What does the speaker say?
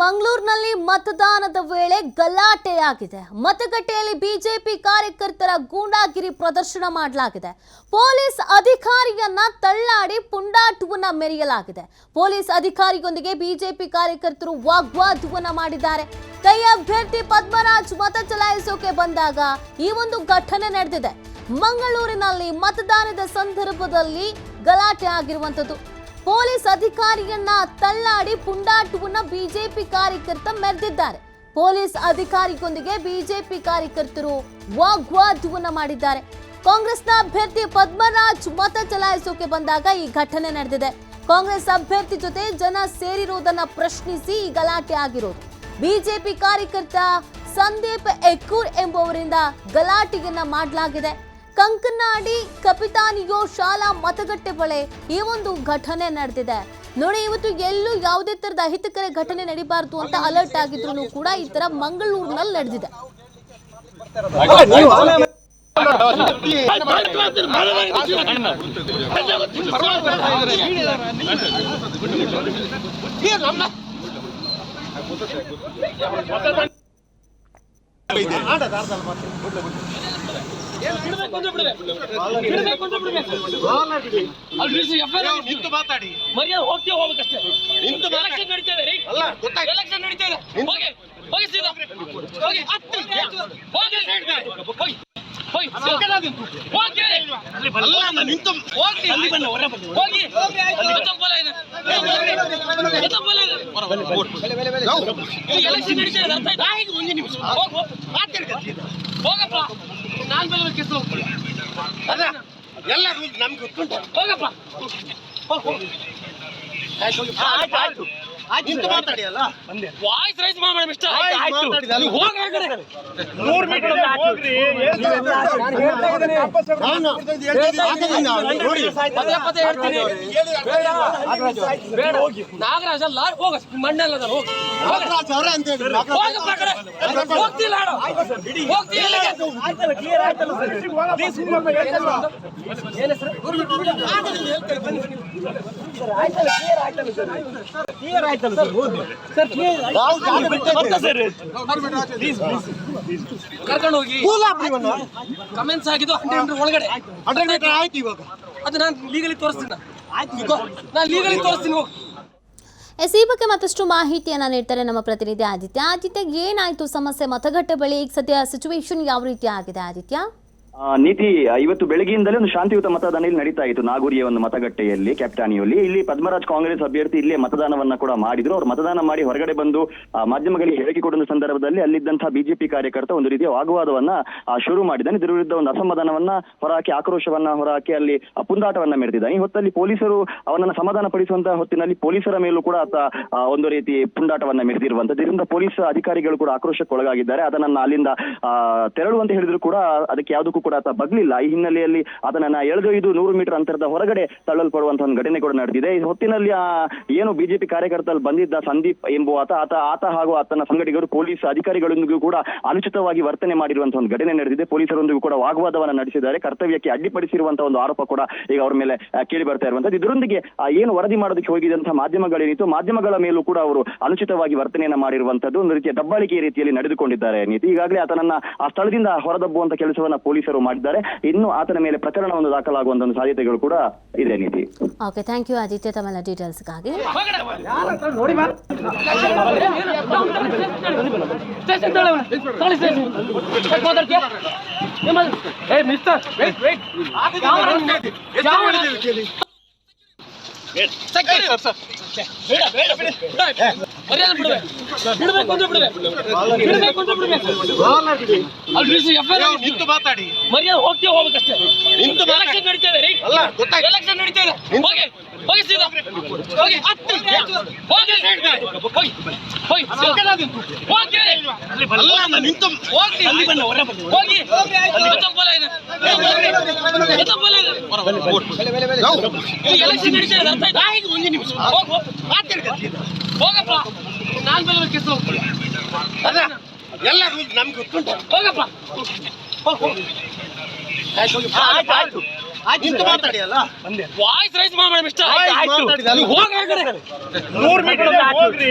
ಮಂಗಳೂರಿನಲ್ಲಿ ಮತದಾನದ ವೇಳೆ ಗಲಾಟೆಯಾಗಿದೆ. ಮತಗಟ್ಟೆಯಲ್ಲಿ ಬಿಜೆಪಿ ಕಾರ್ಯಕರ್ತರ ಗೂಂಡಾಗಿರಿ ಪ್ರದರ್ಶನ ಮಾಡಲಾಗಿದೆ. ಪೊಲೀಸ್ ಅಧಿಕಾರಿಯನ್ನ ತಳ್ಳಾಡಿ ಪುಂಡಾಟವನ್ನ ಮೆರೆಯಲಾಗಿದೆ. ಪೊಲೀಸ್ ಅಧಿಕಾರಿಯೊಂದಿಗೆ ಬಿಜೆಪಿ ಕಾರ್ಯಕರ್ತರು ವಾಗ್ವಾದವನ್ನ ಮಾಡಿದ್ದಾರೆ. ಕೈ ಅಭ್ಯರ್ಥಿ ಪದ್ಮರಾಜ್ ಮತ ಚಲಾಯಿಸೋಕೆ ಬಂದಾಗ ಈ ಒಂದು ಘಟನೆ ನಡೆದಿದೆ. ಮಂಗಳೂರಿನಲ್ಲಿ ಮತದಾನದ ಸಂದರ್ಭದಲ್ಲಿ ಗಲಾಟೆ ಆಗಿರುವಂತದ್ದು ಪೊಲೀಸ್ ಅಧಿಕಾರಿಯನ್ನ ತಳ್ಳಾಡಿ ಪುಂಡಾಟವನ್ನ ಬಿಜೆಪಿ ಕಾರ್ಯಕರ್ತ ಮೆರೆದಿದ್ದಾರೆ. ಪೊಲೀಸ್ ಅಧಿಕಾರಿಗೊಂದಿಗೆ ಬಿಜೆಪಿ ಕಾರ್ಯಕರ್ತರು ವಾಗ್ವಾದವನ್ನ ಮಾಡಿದ್ದಾರೆ. ಕಾಂಗ್ರೆಸ್ನ ಅಭ್ಯರ್ಥಿ ಪದ್ಮರಾಜ್ ಮತ ಚಲಾಯಿಸೋಕೆ ಬಂದಾಗ ಈ ಘಟನೆ ನಡೆದಿದೆ. ಕಾಂಗ್ರೆಸ್ ಅಭ್ಯರ್ಥಿ ಜೊತೆ ಜನ ಸೇರಿರುವುದನ್ನ ಪ್ರಶ್ನಿಸಿ ಈ ಗಲಾಟೆ ಆಗಿರೋದು. ಬಿಜೆಪಿ ಕಾರ್ಯಕರ್ತ ಸಂದೀಪ್ ಎಕ್ಕೂರ್ ಎಂಬುವರಿಂದ ಗಲಾಟೆಯನ್ನ ಮಾಡಲಾಗಿದೆ. ಕಂಕನಾಡಿ ಕಪಿತಾನಿಯೋ ಶಾಲಾ ಮತಗಟ್ಟೆ ಬಳೆ ಈ ಒಂದು ಘಟನೆ ನಡೆದಿದೆ. ನೋಡಿ, ಇವತ್ತು ಎಲ್ಲೂ ಯಾವುದೇ ತರದ ಅಹಿತಕರ ಘಟನೆ ನಡೀಬಾರ್ದು ಅಂತ ಅಲರ್ಟ್ ಆಗಿದ್ರು ಕೂಡ ಈ ತರ ಮಂಗಳೂರಿನಲ್ಲಿ ನಡೆದಿದೆ. ನಿಂತು ಮಾತಾಡಿ. ಮರ್ಯಾದೆ ಹೋಗ್ತೀವಿ ಹೋಗ್ಬೇಕಷ್ಟೇ? ನಿಂತು ಮಾತಾಡಿ. ಎಲೆಕ್ಷನ್ ನಡೀತಾ ಇದೆ ರೀ ಅಲ್ಲ ಗೊತ್ತಾಯ್ತು. ಎಲೆಕ್ಷನ್ ನಡೀತಾ ಇದೆ. ಹೋಗಿ ಹೋಗಿ ಸೀದಾ. ಹೋಗಿ ಹೋಗಿ. ಹೋಗಿ ಹೋಗಿ. ಹೋಗಿ. ಎಲೆಕ್ಷನ್ ನಡೀತಾ ಅರ್ಥ ಆಯ್ತಾ? ಒಂದು ನಿಮಿಷ. ಹೋಗ್ ಹೋಗ್. ಹೋಗಪ್ಪ. ನಾನು ಮೇಲೆ ಅಲ್ಲ ಎಲ್ಲ ರೂಲ್ ನಮ್ಗೆ ಗೊತ್ತುಂಟು. ಹೋಗಪ್ಪ. ಹೋಗಿ. ಆಯ್ತು ಆಯ್ತು. ಆಯ್ತು ಮಾತಾಡಿ ಅಲ್ಲ ವಾಯ್ಸ್ ರೈಸ್ ಮಾಡಿ ಮಿಸ್ಟರ್ Voice ಮಾತಾಡಿದ ಅಲ್ಲ. ಹೋಗಿ ನೂರು ಮೀಟರ್ ಹೋಗ್ರಿ. ಪದೇ ಪದೇ ಹೇಳ್ತೀನಿ. ನಾಗರಾಜ್ ಅಲ್ಲ ಹೋಗ. ಮಣ್ಣಲ್ಲ ನಾನು ಹೋಗಿ. ಹೋಗ್ತಿಲ್ಲ ಹೋಗ್ತಿಲ್ಲ. ನಾವು ಜಾಗ ಬಿಟ್ಟಿದ್ದೇವೆ. ಕರ್ಕೊಂಡು ಹೋಗಿ ಕೂಲ್ ಹಾಕ್ರಿ ಇವನ್ನ. ಕಮೆಂಟ್ಸ್ ಆಗಿದ್ದು ಹಂಡ್ರೆಡ್ ಮೀಟರ್ ಒಳಗಡೆ. ಹಂಡ್ರೆಡ್ ಮೀಟರ್ ಆಯ್ತು ಇವಾಗ. ಅದು ನಾನು ಲೀಗಲಿ ತೋರಿಸ್ತೀನಿ. ನಾನು ಲೀಗಲಿ ತೋರಿಸ್ತೀನಿ ಹೋಗಿ. ಎಸ್ ಈ ಬಗ್ಗೆ ಮತ್ತಷ್ಟು ಮಾಹಿತಿಯನ್ನ ನೀಡ್ತಾರೆ ನಮ್ಮ ಪ್ರತಿನಿಧಿ ಆದಿತ್ಯ. ಆದಿತ್ಯ ಏನಾಯ್ತು ಸಮಸ್ಯೆ ಮತಗಟ್ಟೆ ಬಳಿ ಈಗ ಸದ್ಯ ಸಿಚುವೇಶನ್ ಯಾವ ರೀತಿ ಆಗಿದೆ ಆದಿತ್ಯ? ಆ, ಇವತ್ತು ಬೆಳಗ್ಗೆಯಿಂದಲೇ ಒಂದು ಶಾಂತಿಯುತ ಮತದಾನ ಇಲ್ಲಿ ನಡೀತಾ ಇತ್ತು. ನಾಗೂರಿಯ ಒಂದು ಮತಗಟ್ಟೆಯಲ್ಲಿ ಕ್ಯಾಪ್ಟಾನಿಯಲ್ಲಿ ಇಲ್ಲಿ ಪದ್ಮರಾಜ್ ಕಾಂಗ್ರೆಸ್ ಅಭ್ಯರ್ಥಿ ಇಲ್ಲೇ ಮತದಾನವನ್ನ ಕೂಡ ಮಾಡಿದ್ರು. ಅವ್ರು ಮತದಾನ ಮಾಡಿ ಹೊರಗಡೆ ಬಂದು ಮಾಧ್ಯಮಗಳಿಗೆ ಹೇಳಿಕೆ ಕೊಡುವ ಸಂದರ್ಭದಲ್ಲಿ ಅಲ್ಲಿದ್ದಂತಹ ಬಿಜೆಪಿ ಕಾರ್ಯಕರ್ತ ಒಂದು ರೀತಿಯ ವಾಗ್ವಾದವನ್ನ ಶುರು ಮಾಡಿದ್ದಾನೆ. ಇದರ ವಿರುದ್ಧ ಒಂದು ಅಸಮಾಧಾನವನ್ನ ಹೊರಹಾಕಿ ಆಕ್ರೋಶವನ್ನ ಹೊರಹಾಕಿ ಅಲ್ಲಿ ಪುಂದಾಟವನ್ನ ಮೆರೆದಿದ್ದಾನೆ. ಈ ಹೊತ್ತಲ್ಲಿ ಪೊಲೀಸರು ಅವನನ್ನ ಸಮಾಧಾನ ಪಡಿಸುವಂತಹ ಹೊತ್ತಿನಲ್ಲಿ ಪೊಲೀಸರ ಮೇಲೂ ಕೂಡ ಆತ ಒಂದು ರೀತಿ ಪುಂಡಾಟವನ್ನ ಮೆರೆದಿರುವಂತಹ ಇದರಿಂದ ಪೊಲೀಸ್ ಅಧಿಕಾರಿಗಳು ಕೂಡ ಆಕ್ರೋಶಕ್ಕೆ ಒಳಗಾಗಿದ್ದಾರೆ ಅದನ್ನ ಅಲ್ಲಿಂದ ತೆರಳುವಂತ ಹೇಳಿದ್ರು ಕೂಡ ಅದಕ್ಕೆ ಯಾವುದಕ್ಕೂ ಕೂಡ ಬಗ್ಲಿಲ್ಲ. ಈ ಹಿನ್ನೆಲೆಯಲ್ಲಿ ಅದನ್ನ ಎಳೆದೊಯ್ದು ನೂರು ಮೀಟರ್ ಅಂತರದ ಹೊರಗಡೆ ತಳ್ಳಲ್ಪಡುವಂತಹ ಒಂದು ಘಟನೆ ಕೂಡ ನಡೆದಿದೆ. ಈ ಹೊತ್ತಿನಲ್ಲಿ, ಆ, ಏನು ಬಿಜೆಪಿ ಕಾರ್ಯಕರ್ತರಲ್ಲಿ ಬಂದಿದ್ದ ಸಂದೀಪ್ ಎಂಬುವ ಆತ ಆತ ಹಾಗೂ ಆತನ ಸಂಘಟಿಗರು ಪೊಲೀಸ್ ಅಧಿಕಾರಿಗಳೊಂದಿಗೂ ಕೂಡ ಅನುಚಿತವಾಗಿ ವರ್ತನೆ ಮಾಡಿರುವಂತಹ ಒಂದು ಘಟನೆ ನಡೆದಿದೆ. ಪೊಲೀಸರೊಂದಿಗೂ ಕೂಡ ವಾಗ್ವಾದವನ್ನ ನಡೆಸಿದ್ದಾರೆ. ಕರ್ತವ್ಯಕ್ಕೆ ಅಡ್ಡಿಪಡಿಸಿರುವಂತಹ ಒಂದು ಆರೋಪ ಕೂಡ ಈಗ ಅವರ ಮೇಲೆ ಕೇಳಿ ಬರ್ತಾ ಇರುವಂತದ್ದು ಇದರೊಂದಿಗೆ ಏನು ವರದಿ ಮಾಡೋದಕ್ಕೆ ಹೋಗಿದಂತಹ ಮಾಧ್ಯಮಗಳೇನಿತ್ತು, ಮಾಧ್ಯಮಗಳ ಮೇಲೂ ಕೂಡ ಅವರು ಅನುಚಿತವಾಗಿ ವರ್ತನೆಯನ್ನ ಮಾಡಿರುವಂತದ್ದು ಒಂದು ರೀತಿಯ ದಬ್ಬಾಳಿಕೆ ರೀತಿಯಲ್ಲಿ ನಡೆದುಕೊಂಡಿದ್ದಾರೆ ನೀತಿ. ಈಗಾಗಲೇ ಆತನನ್ನ ಆ ಸ್ಥಳದಿಂದ ಹೊರದಬ್ಬುವಂತ ಕೆಲಸವನ್ನ ಪೊಲೀಸರು ಮಾಡಿದ್ದಾರೆ. ಇನ್ನು ಆತನ ಮೇಲೆ ಪ್ರಕರಣವನ್ನು ದಾಖಲಾಗುವಂತ ಒಂದು ಸಾಧ್ಯತೆಗಳು ಕೂಡ ಇದೆ Nidhi. Okay thank you Aditya ತಮ್ಮ ಡೀಟೇಲ್ಸ್ಗಾಗಿ ಮಿಸ್ಟರ್ ಮರ್ಯಾದೆ ಬಿಡ್ಬೇಕು. ಬಿಡ್ಬೇಕು ಅಂದ್ರೆ ಬಿಡ್ಬೇಕು. ಬಿಡ್ಬೇಕು ಅಂದ್ರೆ ಬಿಡ್ಬೇಕು. ಅಲ್ಲಿ ನಿಂತು ಮಾತಾಡಿ. ಮರ್ಯಾದೆ ಹೋಗ್ತೀವಿ ಹೋಗ್ಬೇಕಷ್ಟೇ. ನಿಂತು. ಎಲೆಕ್ಷನ್ ನಡೀತಾ ಇದೆ ರೀ ಅಲ್ಲ ಗೊತ್ತಾಯ್ತು. ಎಲೆಕ್ಷನ್ ನಡೀತಾ ಇದೆ. ಹೋಗಿ ಹೋಗಿ ಸೀದಾ. ಹೋಗಿ ಹೋಗಿ. ಹೋಗಿ. ಹೋಗಿ. ಹೋಗಿ ಅಲ್ಲ ನಾನು ನಿಂತು ಹೋಗಿ ಅಲ್ಲಿ ಬನ್ನಿ ಹೊರ ಬನ್ನಿ ಹೋಗಿ ಗೊತ್ತಾಗ್ ಬೋಲ ಇದೆ. ಗೊತ್ತಾಗ್ ಬೋಲ ಇದೆ. ಎಲೆಕ್ಷನ್ ನಡೀತಾ ಅರ್ಥ ಆಯ್ತಾ? ಒಂದು ನಿಮಿಷ. ಹೋಗ್ ಹೋಗ್. ಹೋಗಪ್ಪ. ನಾನ್ ಮೇಲೆ ಹೋಗ್ತೀನಿ ಅಲ್ಲ ಎಲ್ಲ ರೂಲ್ ನಮ್ಗೆ ಗೊತ್ತುಂಟು. ಹೋಗಪ್ಪ. ಹೋಗ್ ಹೋಗಿ. ಆಯ್ತು ಆಯ್ತು. ನಿಂತು ಮಾತಾಡಿ ಅಲ್ಲ ವಾಯ್ಸ್ ರೈಸ್ ಮಾಡಿ ಆಯ್ತು ಹೋಗಿ ನೂರು ಮೀಟರ್ ಹೋಗ್ರಿ.